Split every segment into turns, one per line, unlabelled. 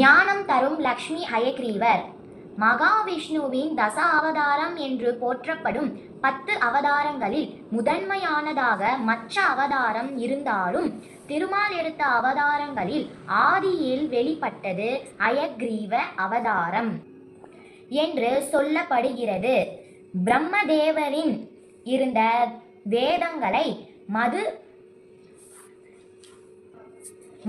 ஞானம் தரும் லக்ஷ்மி ஹயக்ரீவர் மகாவிஷ்ணுவின் தச அவதாரம் என்று போற்றப்படும் பத்து அவதாரங்களில் முதன்மையானதாக மற்ற அவதாரம் இருந்தாலும் திருமால் எடுத்த அவதாரங்களில் ஆதியில் வெளிப்பட்டது அயக்ரீவ அவதாரம் என்று சொல்லப்படுகிறது. பிரம்மதேவரின் இருந்த வேதங்களை மது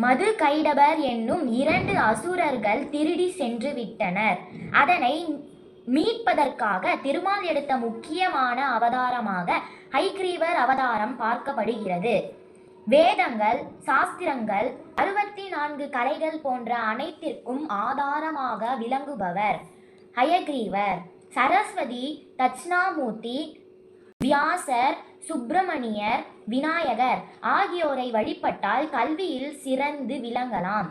மது கைடபர் என்னும் இரண்டு அசுரர்கள் திருடி சென்று விட்டனர். அதனை மீட்பதற்காக திருமால் எடுத்த முக்கியமான அவதாரமாக ஹைக்ரீவர் அவதாரம் பார்க்கப்படுகிறது. வேதங்கள் சாஸ்திரங்கள் அறுபத்தி நான்கு கலைகள் போன்ற அனைத்திற்கும் ஆதாரமாக விளங்குபவர் ஹயக்ரீவர். சரஸ்வதி தட்சிணாமூர்த்தி வியாசர் சுப்பிரமணியர் விநாயகர் ஆகியோரை வழிபட்டால் கல்வியில் சிறந்து விளங்கலாம்.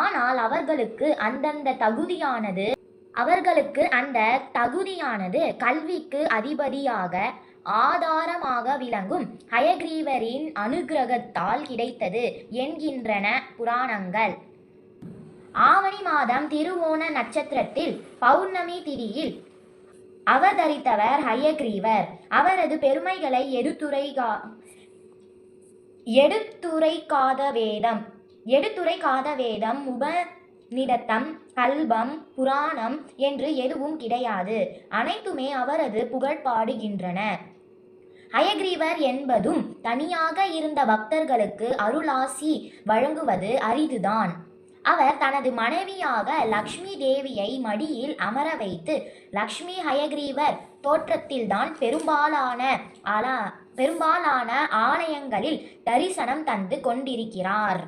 ஆனால் அவர்களுக்கு அந்தந்த தகுதியானது அவர்களுக்கு அந்த தகுதியானது கல்விக்கு அதிபதியாக ஆதாரமாக விளங்கும் ஹயக்ரீவரின் அனுக்கிரகத்தால் கிடைத்தது என்கின்றன புராணங்கள். ஆவணி மாதம் திருவோண நட்சத்திரத்தில் பௌர்ணமி திதியில் அவதரித்தவர் ஹயக்ரீவர். அவரது பெருமைகளை எடுத்துரைகா எடுத்துரைக்காத வேதம் எடுத்துரைக்காத வேதம் உபநிடத்தம் கல்பம் புராணம் என்று எதுவும் கிடையாது. அனைத்துமே அவரது புகழ் பாடுகின்றன ஹயக்ரீவர் என்பதும் தனியாக இருந்த பக்தர்களுக்கு அருளாசி வழங்குவது அரிதுதான். அவர் தனது மனைவியாக லக்ஷ்மி தேவியை மடியில் அமர வைத்து லக்ஷ்மி ஹயக்ரீவர் தோற்றத்தில்தான் பெரும்பாலான ஆலா பெரும்பாலான ஆலயங்களில் தரிசனம் தந்து கொண்டிருக்கிறார்.